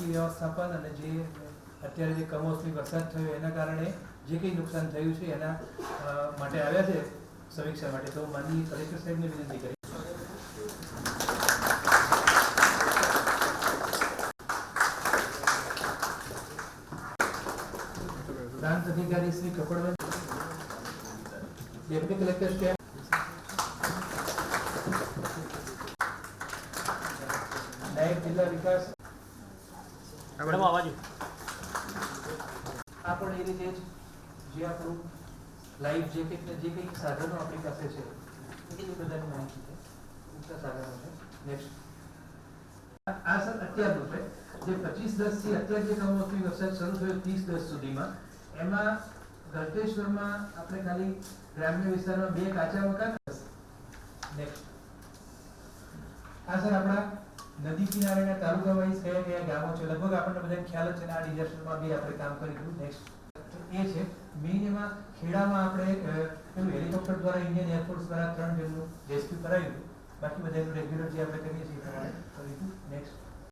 આપત્તિ વ્યવસ્થાપન અને જે અત્યારે જે કમોસમી વરસાદ થયો એના કારણે જે કંઈ નુકસાન થયું છે એના માટે આવ્યા છે સમીક્ષા માટે, તો માનનીય કલેક્ટર સાહેબને વિનંતી કરી. પ્રાંત અધિકારી શ્રી કપડવન ડેપ્યુટી કલેક્ટર સ્ટેપ નાયબ જિલ્લા વિકાસ આ બાજુ આ પણ એ રીતે જ જે આપણું લાઈફ જે કંઈક ને જે કંઈક સાધનો આપણી પાસે છે એ બધાની માહિતી છે. ઊંચા સાધનો છે. નેક્સ્ટ આ સર અત્યારનું છે. જે પચીસ દસથી અત્યારે જે કમોસમી વેબસાઇટ શરૂ થયો ત્રીસ દસ સુધીમાં એમાં ગળતેશ્વરમાં આપણે ખાલી ગ્રામ્ય વિસ્તારમાં બે કાચા મકાન નેક્સ્ટ આ સર આપણા નદી કિનારેના તાલુકા વાઇઝ કયા કયા ગામો છે? લગભગ આપણને બધા ખ્યાલ જ છે આ ડિઝાસ્ટરમાં બી આપણે કામ કરીશું નેક્સ્ટ એ છે મેઇન ખેડામાં આપણે પેલું હેલિકોપ્ટર દ્વારા ઇન્ડિયન એરફોર્સ દ્વારા ત્રણ જણનું રેસ્ક્યુ કરાવ્યું બાકી બધાનું રેગ્યુલર જે આપણે કરીએ છીએ એ કરીશું નેક્સ્ટ